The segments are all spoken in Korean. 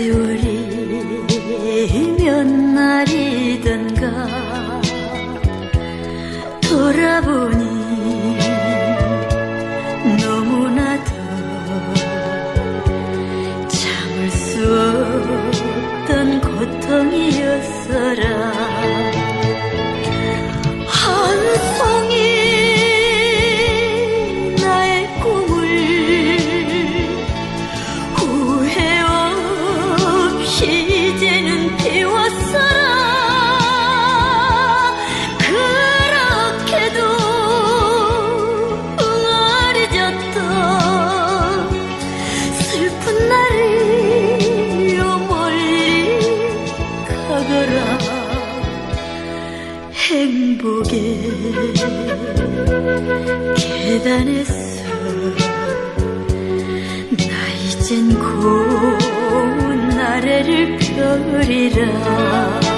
세월이 몇 날이던가 돌아보니 이 이제는 비웠어라. 그렇게도 응어리졌던 슬픈 날이 요 멀리 가거라. 행복의 계단에서 나 이젠 고 운 나래를 펴리라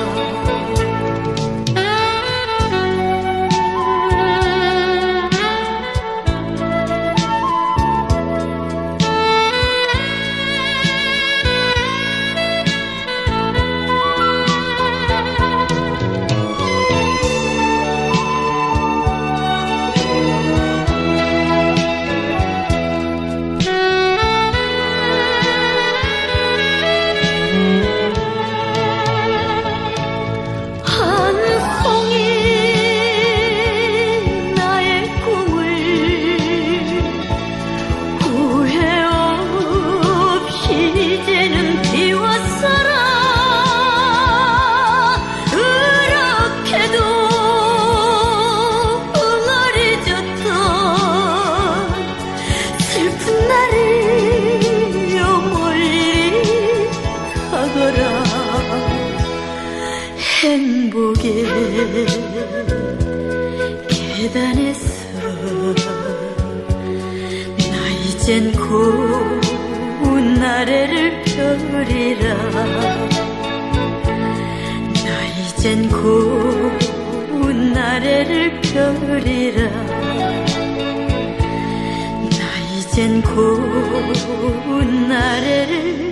계단에서 나 이젠 고운 나래를 펴리라 나 이젠 고운 나래를 펴리라 나 이젠 고운 나래를